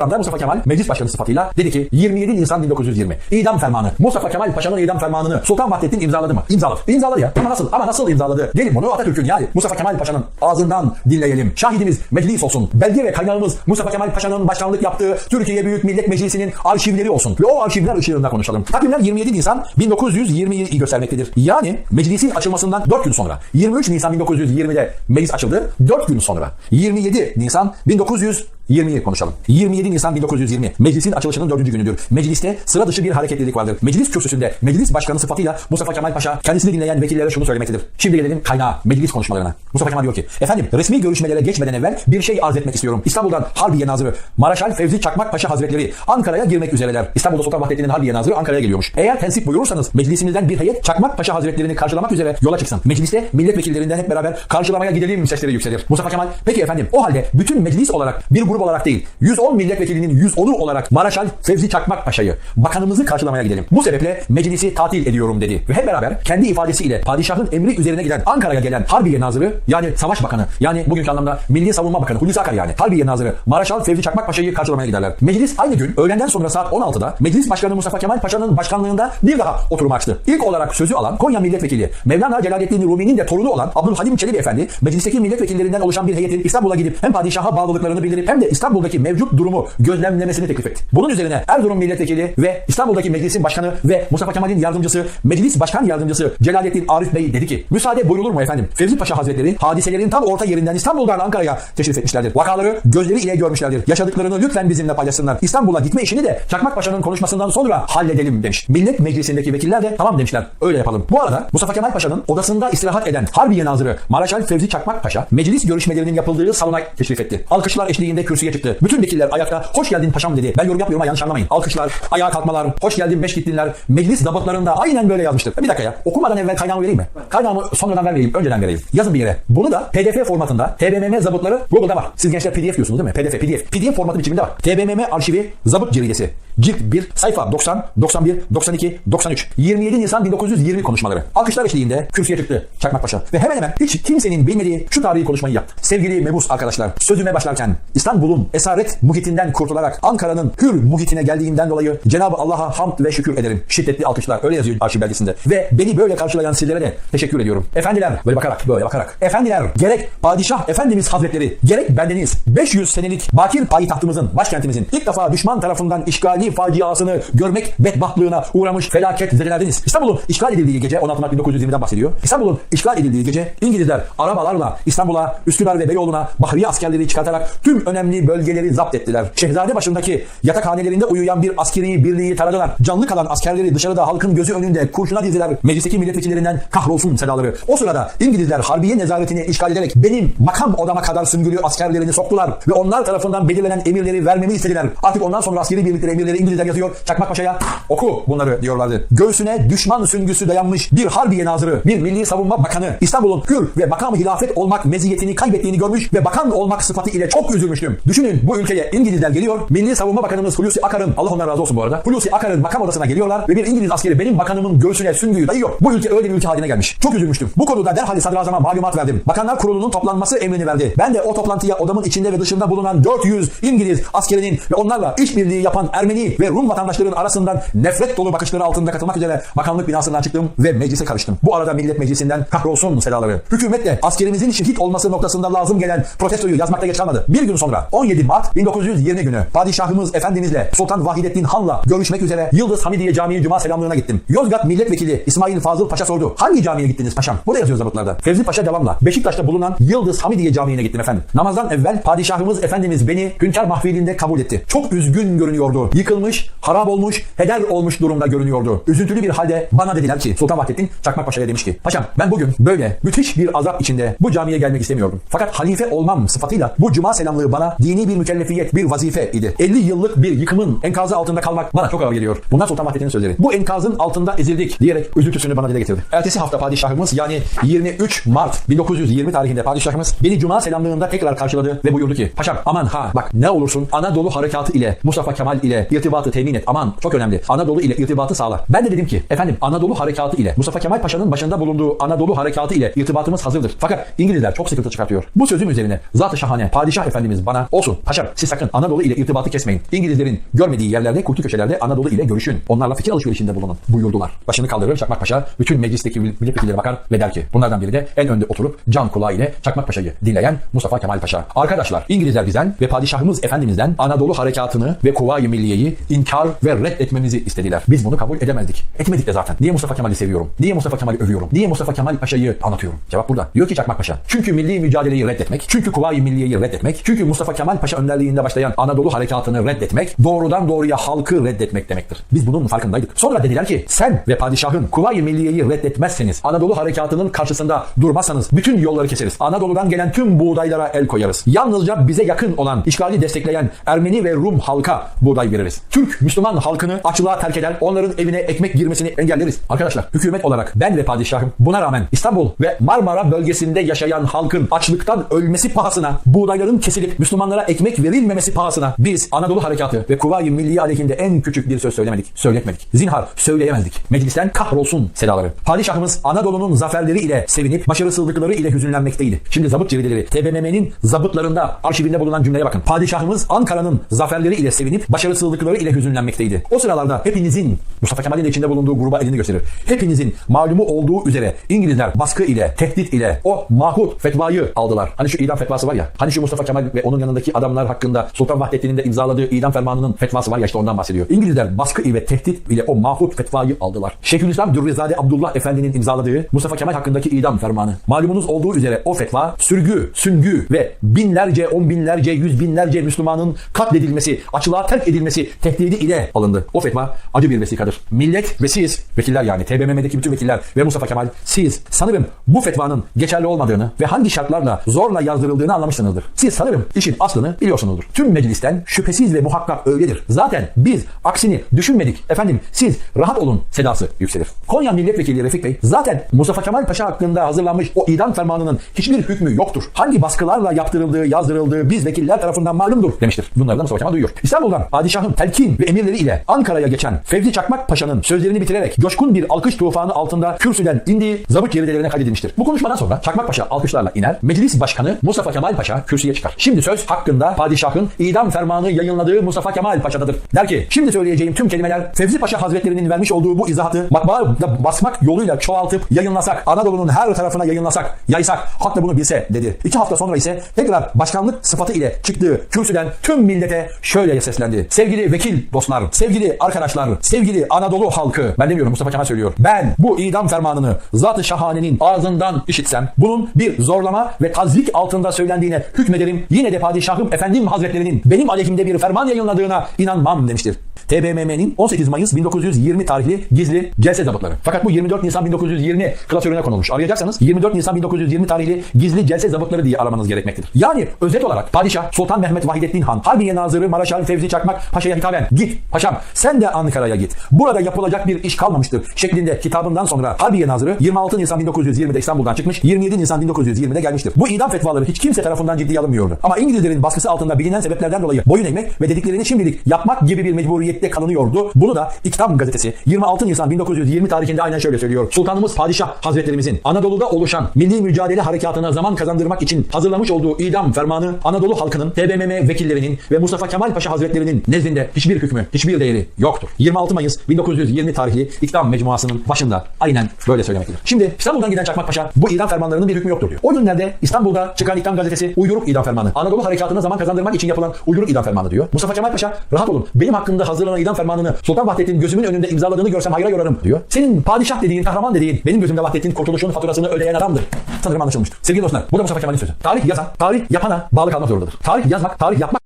Anda Mustafa Kemal meclis başkanı sıfatıyla dedi ki 27 Nisan 1920 idam fermanı Mustafa Kemal Paşa'nın idam fermanını Sultan Vahdettin imzaladı mı? İmzaladı. İmzaladı ya. Ama nasıl? Ama nasıl imzaladı? Gelin bunu Atatürk'ün yani Mustafa Kemal Paşa'nın ağzından dinleyelim. Şahidimiz meclis olsun. Belge ve kaynağımız Mustafa Kemal Paşa'nın başkanlık yaptığı Türkiye Büyük Millet Meclisi'nin arşivleri olsun. Ve o arşivler ışığında konuşalım. Takvimler 27 Nisan 1920'yi göstermektedir. Yani meclisin açılmasından 4 gün sonra 23 Nisan 1920'de meclis açıldı. 4 gün sonra 27 Nisan 1900 20'yi konuşalım. 27 Nisan 1920 meclisin açılışının dördüncü günüdür. Mecliste sıra dışı bir hareketlilik vardır. Meclis kürsüsünde meclis başkanı sıfatıyla Mustafa Kemal Paşa kendisini dinleyen vekillere şunu söylemektedir. Şimdi gelelim kaynağa meclis konuşmalarına. Mustafa Kemal diyor ki efendim resmi görüşmelere geçmeden evvel bir şey arz etmek istiyorum. İstanbul'dan Harbiye Nazırı Maraşal Fevzi Çakmak Paşa Hazretleri Ankara'ya girmek üzereler. İstanbul'da Sultan Vahdettin'in Harbiye Nazırı Ankara'ya geliyormuş. Eğer tensip buyurursanız meclisimizden bir heyet Çakmak Paşa Hazretlerini karşılamak üzere yola çıksın. Mecliste milletvekillerinden hep beraber karşılamaya gidelim sesleri yükselir. Mustafa Kemal peki efendim o halde bütün meclis olarak bir grup olarak değil 110 milletvekilinin 110'u olarak Maraşal Fevzi Çakmak Paşa'yı bakanımızı karşılamaya gidelim. Bu sebeple meclisi tatil ediyorum dedi. Ve hep beraber kendi ifadesiyle padişahın emri üzerine giden Ankara'ya gelen Harbiye Nazırı yani Savaş Bakanı yani bugünkü anlamda Milli Savunma Bakanı Hulusi Akar yani Harbiye Nazırı Maraşal Fevzi Çakmak Paşa'yı karşılamaya giderler. Meclis aynı gün öğlenden sonra saat 16'da Meclis Başkanı Mustafa Kemal Paşa'nın başkanlığında bir daha oturum açtı. İlk olarak sözü alan Konya Milletvekili Mevlana Celaleddin Rumi'nin de torunu olan Abdülhalim Çelebi Efendi meclisteki milletvekillerinden oluşan bir heyetin İstanbul'a gidip hem padişaha bağlılıklarını bildirip hem de İstanbul'daki mevcut durumu gözlemlemesini teklif etti. Bunun üzerine Erzurum milletvekili ve İstanbul'daki meclisin başkanı ve Mustafa Kemal'in yardımcısı Meclis Başkan Yardımcısı Celaleddin Arif Bey dedi ki müsaade buyurulur mu efendim? Fevzi Paşa Hazretleri hadiselerin tam orta yerinden İstanbul'dan Ankara'ya teşrif etmişlerdir. Vakaları gözleri ile görmüşlerdir. Yaşadıklarını lütfen bizimle paylaşsınlar. İstanbul'a gitme işini de Çakmak Paşa'nın konuşmasından sonra halledelim demiş. Millet Meclisi'ndeki vekiller de tamam demişler. Öyle yapalım. Bu arada Mustafa Kemal Paşa'nın odasında istirahat eden Harbiye Nazırı Maraşal Fevzi Çakmak Paşa meclis görüşmelerinin yapıldığı salona teşrif etti. Alkışlar eşliğinde kürsüye çıktı. Bütün vekiller ayakta hoş geldin paşam dedi. Ben yorum yapmıyorum ama yanlış anlamayın. Alkışlar, ayağa kalkmalar, hoş geldin beş gittinler. Meclis dabıtlarında aynen böyle yazmıştır. Bir dakika ya. Okumadan evvel kaynağımı vereyim mi? Kaynağımı sonradan vermeyeyim, önceden vereyim. Yazın bir yere. Bunu da PDF formatında TBMM zabıtları Google'da var. Siz gençler PDF diyorsunuz değil mi? PDF, PDF. PDF formatı biçiminde var. TBMM arşivi zabıt ciridesi. Cilt 1, sayfa 90, 91, 92, 93. 27 Nisan 1920 konuşmaları. Alkışlar eşliğinde kürsüye çıktı Çakmak Paşa. Ve hemen hemen hiç kimsenin bilmediği şu tarihi konuşmayı yaptı. Sevgili mebus arkadaşlar, sözüme başlarken İstanbul'un esaret muhitinden kurtularak Ankara'nın hür muhitine geldiğimden dolayı Cenab-ı Allah'a hamd ve şükür ederim. Şiddetli alkışlar. Öyle yazıyor arşiv belgesinde. Ve beni böyle karşılayan sizlere de teşekkür ediyorum. Efendiler, böyle bakarak, böyle bakarak. Efendiler, gerek Padişah Efendimiz Hazretleri, gerek bendeniz 500 senelik bakir payitahtımızın, başkentimizin ilk defa düşman tarafından işgali faciasını görmek bedbahtlığına uğramış felaket zedelerdiniz. İstanbul'un işgal edildiği gece 16 Mart 1920'den bahsediyor. İstanbul'un işgal edildiği gece İngilizler arabalarla İstanbul'a, Üsküdar ve Beyoğlu'na Bahriye askerleri çıkartarak tüm önemli bölgeleri zapt ettiler. Şehzade başındaki yatakhanelerinde uyuyan bir askeri birliği taradılar. Canlı kalan askerleri dışarıda halkın gözü önünde kurşuna dizdiler. Meclisteki milletvekillerinden kahrolsun sedaları. O sırada İngilizler harbiye nezaretini işgal ederek benim makam odama kadar süngülü askerlerini soktular ve onlar tarafından belirlenen emirleri vermemi istediler. Artık ondan sonra askeri birlikleri emirleri İngilizler yazıyor. Çakmak Paşa'ya oku bunları diyorlardı. Göğsüne düşman süngüsü dayanmış bir harbiye nazırı, bir milli savunma bakanı İstanbul'un hür ve makamı hilafet olmak meziyetini kaybettiğini görmüş ve bakan olmak sıfatı ile çok üzülmüştüm. Düşünün bu ülkeye İngilizler geliyor. Milli Savunma Bakanımız Hulusi Akar'ın, Allah ondan razı olsun bu arada. Hulusi Akar'ın makam odasına geliyorlar ve bir İngiliz askeri benim bakanımın göğsüne süngüyü dayıyor. Bu ülke öyle bir ülke haline gelmiş. Çok üzülmüştüm. Bu konuda derhal sadrazama malumat verdim. Bakanlar Kurulu'nun toplanması emrini verdi. Ben de o toplantıya odamın içinde ve dışında bulunan 400 İngiliz askerinin ve onlarla işbirliği yapan Ermeni ve Rum vatandaşların arasından nefret dolu bakışları altında katılmak üzere bakanlık binasından çıktım ve meclise karıştım. Bu arada Millet Meclisi'nden kahrolsun sedaları. Hükümet de askerimizin şehit olması noktasında lazım gelen protestoyu yazmakta geç kalmadı. Bir gün sonra 17 Mart 1920 günü Padişahımız Efendimizle Sultan Vahidettin Han'la görüşmek üzere Yıldız Hamidiye Camii Cuma selamlığına gittim. Yozgat Milletvekili İsmail Fazıl Paşa sordu. Hangi camiye gittiniz paşam? Burada yazıyor zabıtlarda. Fevzi Paşa devamla Beşiktaş'ta bulunan Yıldız Hamidiye Camii'ne gittim efendim. Namazdan evvel Padişahımız Efendimiz beni hünkâr mahfilinde kabul etti. Çok üzgün görünüyordu. Yıkılmış, harap olmuş, heder olmuş durumda görünüyordu. Üzüntülü bir halde bana dediler ki Sultan Vahdettin Çakmak Paşa'ya demiş ki Paşam ben bugün böyle müthiş bir azap içinde bu camiye gelmek istemiyordum. Fakat halife olmam sıfatıyla bu cuma selamlığı bana dini bir mükellefiyet, bir vazife idi. 50 yıllık bir yıkımın enkazı altında kalmak bana çok ağır geliyor. Bunlar Sultan Vahdettin'in sözleri. Bu enkazın altında ezildik diyerek üzüntüsünü bana dile getirdi. Ertesi hafta padişahımız yani 23 Mart 1920 tarihinde padişahımız beni cuma selamlığında tekrar karşıladı ve buyurdu ki Paşam aman ha bak ne olursun Anadolu harekatı ile Mustafa Kemal ile irtibatı temin et. Aman çok önemli. Anadolu ile irtibatı sağla. Ben de dedim ki efendim Anadolu harekatı ile Mustafa Kemal Paşa'nın başında bulunduğu Anadolu harekatı ile irtibatımız hazırdır. Fakat İngilizler çok sıkıntı çıkartıyor. Bu sözüm üzerine zat-ı şahane padişah efendimiz bana olsun paşam siz sakın Anadolu ile irtibatı kesmeyin. İngilizlerin görmediği yerlerde kuytu köşelerde Anadolu ile görüşün. Onlarla fikir alışverişinde bulunun buyurdular. Başını kaldırır Çakmak Paşa bütün meclisteki milletvekilleri bakar ve der ki bunlardan biri de en önde oturup can kulağı ile Çakmak Paşa'yı dinleyen Mustafa Kemal Paşa. Arkadaşlar İngilizler bizden ve padişahımız efendimizden Anadolu harekatını ve Kuvayi Milliye'yi inkar ve reddetmemizi istediler. Biz bunu kabul edemezdik. Etmedik de zaten. Niye Mustafa Kemal'i seviyorum? Niye Mustafa Kemal'i övüyorum? Niye Mustafa Kemal Paşa'yı anlatıyorum? Cevap burada. Diyor ki Çakmak Paşa. Çünkü milli mücadeleyi reddetmek, çünkü Kuvayi Milliye'yi reddetmek, çünkü Mustafa Kemal Paşa önderliğinde başlayan Anadolu harekatını reddetmek, doğrudan doğruya halkı reddetmek demektir. Biz bunun farkındaydık. Sonra dediler ki sen ve padişahın Kuvayi Milliye'yi reddetmezseniz, Anadolu harekatının karşısında durmazsanız bütün yolları keseriz. Anadolu'dan gelen tüm buğdaylara el koyarız. Yalnızca bize yakın olan, işgali destekleyen Ermeni ve Rum halka buğday veririz. Türk Müslüman halkını açlığa terk eder, onların evine ekmek girmesini engelleriz. Arkadaşlar hükümet olarak ben ve padişahım buna rağmen İstanbul ve Marmara bölgesinde yaşayan halkın açlıktan ölmesi pahasına, buğdayların kesilip Müslümanlara ekmek verilmemesi pahasına biz Anadolu Harekatı ve Kuvayi Milliye aleyhinde en küçük bir söz söylemedik, söyletmedik. Zinhar söyleyemezdik. Meclisten kahrolsun sedaları. Padişahımız Anadolu'nun zaferleri ile sevinip başarısızlıkları ile hüzünlenmekteydi. Şimdi zabıt cevrideleri TBMM'nin zabıtlarında arşivinde bulunan cümleye bakın. Padişahımız Ankara'nın zaferleri ile sevinip başarısızlıkları ile hüzünlenmekteydi. O sıralarda hepinizin Mustafa Kemal'in de içinde bulunduğu gruba elini gösterir. Hepinizin malumu olduğu üzere İngilizler baskı ile, tehdit ile o mahut fetvayı aldılar. Hani şu idam fetvası var ya. Hani şu Mustafa Kemal ve onun yanındaki adamlar hakkında Sultan Vahdettin'in de imzaladığı idam fermanının fetvası var ya işte ondan bahsediyor. İngilizler baskı ile tehdit ile o mahut fetvayı aldılar. Şeyhülislam Dürrizade Abdullah Efendi'nin imzaladığı Mustafa Kemal hakkındaki idam fermanı. Malumunuz olduğu üzere o fetva sürgü, süngü ve binlerce, on binlerce, yüz binlerce Müslümanın katledilmesi, açlığa terk edilmesi tehdidi ile alındı. O fetva acı bir vesikadır. Millet ve siz, vekiller yani TBMM'deki bütün vekiller ve Mustafa Kemal, siz sanırım bu fetvanın geçerli olmadığını ve hangi şartlarla zorla yazdırıldığını anlamışsınızdır. Siz sanırım işin aslını biliyorsunuzdur. Tüm meclisten şüphesiz ve muhakkak öyledir. Zaten biz aksini düşünmedik. Efendim siz rahat olun sedası yükselir. Konya Milletvekili Refik Bey zaten Mustafa Kemal Paşa hakkında hazırlanmış o idam fermanının hiçbir hükmü yoktur. Hangi baskılarla yaptırıldığı, yazdırıldığı biz vekiller tarafından malumdur demiştir. Bunları da Mustafa Kemal duyuyor. İstanbul'dan padişahın telkin ve emirleri ile Ankara'ya geçen Fevzi Çakmak Paşa'nın sözlerini bitirerek coşkun bir alkış tufanı altında kürsüden indiği zabıt ceridelerine kaydedilmiştir. Bu konuşmadan sonra Çakmak Paşa alkışlarla iner. Meclis Başkanı Mustafa Kemal Paşa kürsüye çıkar. Şimdi söz hakkında padişahın idam fermanı yayınladığı Mustafa Kemal Paşa'dadır. Der ki şimdi söyleyeceğim tüm kelimeler Fevzi Paşa Hazretlerinin vermiş olduğu bu izahatı matbaada basmak yoluyla çoğaltıp yayınlasak, Anadolu'nun her tarafına yayınlasak, yaysak, halk da bunu bilse dedi. İki hafta sonra ise tekrar başkanlık sıfatı ile çıktığı kürsüden tüm millete şöyle seslendi. Sevgili vekil dostlar, sevgili arkadaşlar, sevgili Anadolu halkı. Ben demiyorum Mustafa Kemal söylüyor. Ben bu idam fermanını Zat-ı Şahane'nin ağzından işitsem bunun bir zorlama ve tazvik altında söylendiğine hükmederim. Yine de padişahım efendim hazretlerinin benim aleyhimde bir ferman yayınladığına inanmam demiştir. TBMM'nin 18 Mayıs 1920 tarihli gizli celse zabıtları. Fakat bu 24 Nisan 1920 klasörüne konulmuş. Arayacaksanız 24 Nisan 1920 tarihli gizli celse zabıtları diye aramanız gerekmektedir. Yani özet olarak Padişah Sultan Mehmet Vahidettin Han, Harbiye Nazırı Maraşal Fevzi Çakmak Paşa'ya hitaben git paşam sen de Ankara'ya git. Burada yapılacak bir iş kalmamıştır şeklinde kitabından sonra Harbiye Nazırı 26 Nisan 1920'de İstanbul'dan çıkmış 27 Nisan 1920'de gelmiştir. Bu idam fetvaları hiç kimse tarafından ciddiye alınmıyordu. Ama İngilizlerin baskısı altında bilinen sebeplerden dolayı boyun eğmek ve dediklerini şimdilik yapmak gibi bir mecburiyette kalınıyordu. Bunu da İktam gazetesi 26 Nisan 1920 tarihinde aynen şöyle söylüyor. Sultanımız Padişah Hazretlerimizin Anadolu'da oluşan milli mücadele harekatına zaman kazandırmak için hazırlamış olduğu idam fermanı Anadolu halkının, TBMM vekillerinin ve Mustafa Kemal Paşa Hazretlerinin nezdinde hiçbir hükmü, hiçbir değeri yoktur. 26 Mayıs 1920 tarihli İktam mecmuasının başında aynen böyle söylemektedir. Şimdi İstanbul'dan giden Çakmak Paşa bu idam fermanlarının bir hükmü yoktur diyor. O günlerde İstanbul'da çıkan İktam gazetesi uyduruk idam fermanı. Anadolu harekatına zaman kazandırmak için yapılan uyduruk idam fermanı diyor. Mustafa Kemal Paşa rahat olun. Benim hakkında hazırlanan idam fermanını Sultan Vahdettin gözümün önünde imzaladığını görsem hayra yorarım diyor. Senin padişah dediğin, kahraman dediğin benim gözümde Vahdettin kurtuluşun faturasını ödeyen adamdır. Sanırım anlaşılmıştır. Sevgili dostlar bu da Mustafa Kemal'in sözü. Tarih yazan, tarih yapana bağlı kalmak zorundadır. Tarih yazmak, tarih yapmak